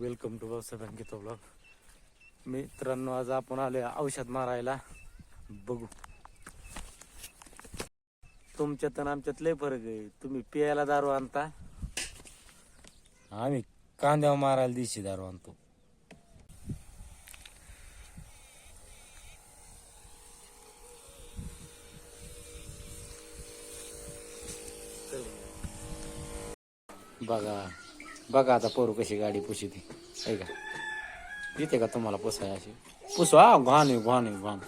Welcome to Bhausaheb बँकेचा blog मित्रांनो आज आपण आलोय औषध मारायला. बघू. तुमच्यात आणि आमच्यात लय फरक आहे. तुम्ही पियाला दारू आणता. आम्ही कांद्यावर मारायला दिशी दारू आणतो. बघा. बघा आता पोरू कशी गाडी पुशीती. आहे का येते का तुम्हाला पुसाय अशी? पुसवा घाण आहे घाण आहे घाण.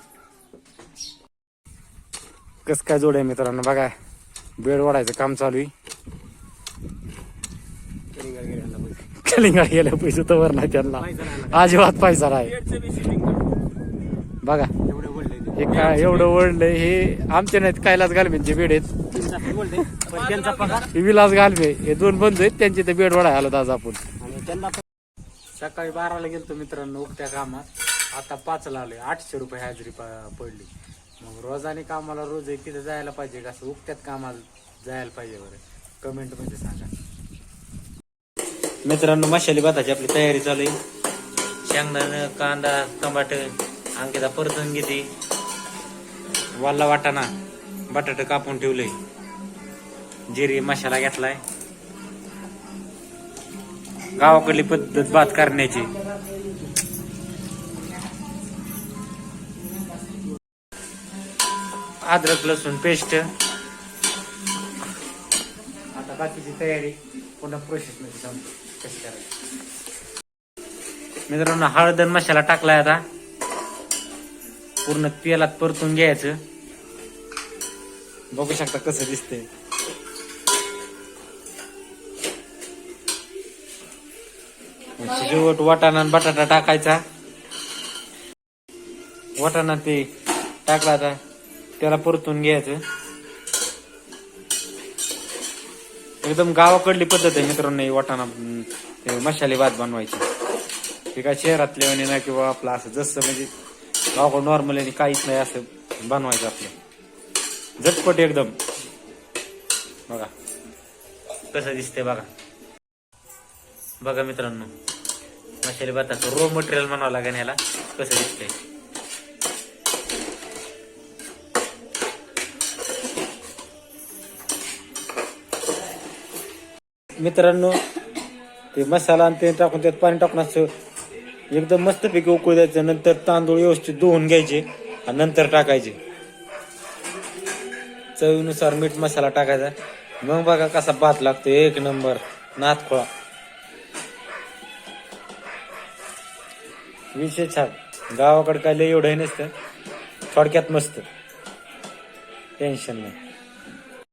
कस काय जोड आहे मित्रांनो बघा. बेड ओढायचं काम चालू आहे. कलिंगड गेल्या पैसे. तर नाही त्यांना अजिबात पैसा नाही. बघा. हे काय एवढं वळलंय हे आमच्या नाहीत कैलास घालमेंचे बेड आहेत. त्यांचा पगार हे विलास घालवे हे दोन बंधू आहेत त्यांचे ते बेड वडा घालत आज आपण. आणि त्यांना सकाळी बाराला गेलतो मित्रांनो उगत्या कामात. आता पाचला आलोय आठशे रुपये हाजरी प- पडली. मग रोजाने कामाला रोज आहे तिथे जायला पाहिजे का? असं उगत्यात कामाला जायला पाहिजे बरं. कमेंटमध्ये सांगा. मित्रांनो मशाली भाताची आपली तयारी चालू आहे. शेंगदाणा कांदा टमाट अंकिता परतून घेते. वाला वाटाणा बटाटा कापून ठेवलंय जिरी मसाला घेतलाय. गावाकडली पद्धत भात करण्याची. अद्रक लसूण पेस्ट. आता बाकीची तयारी पुन्हा प्रोसेस मध्ये सांगतो कशी करायची. मित्रांनो हळद मशाला मसाला टाकलाय आता. पूर्ण तेलात परतून घ्यायचं. बघू शकता कसं दिसतंय. शिजवट वाटाणा बटाटा टाकायचा. वाटाणा ते टाकला आता त्याला परतून घ्यायचं. एकदम गावाकडली पद्धत आहे मित्रांनो वाटाणा मसाले भात बनवायची. ते काय शहरातले म्हणे ना किंवा आपलं असं जसं म्हणजे गावाकडं नॉर्मल आणि काहीच नाही असं बनवायचं आपलं. झटपट एकदम. बघा. कसं दिसतंय बघा. बघा मित्रांनो मसाले भाताचं रो मटेरियल म्हणावं लागेल याला. कसं दिसतंय. मित्रांनो ते मसाला आणि ते टाकून त्यात पाणी टाकून असं एकदम मस्तपैकी उकळू द्यायचं नंतर तांदूळ व्यवस्थित धुवून घ्यायचे आणि नंतर टाकायचे. चवीनुसार मीठ मसाला टाकायचा. मग बघा कसा भात लागतो एक नंबर नात खोळा विषय छान. गावाकडे काय लय एवढंही नसतं. थोडक्यात मस्त. टेन्शन नाही.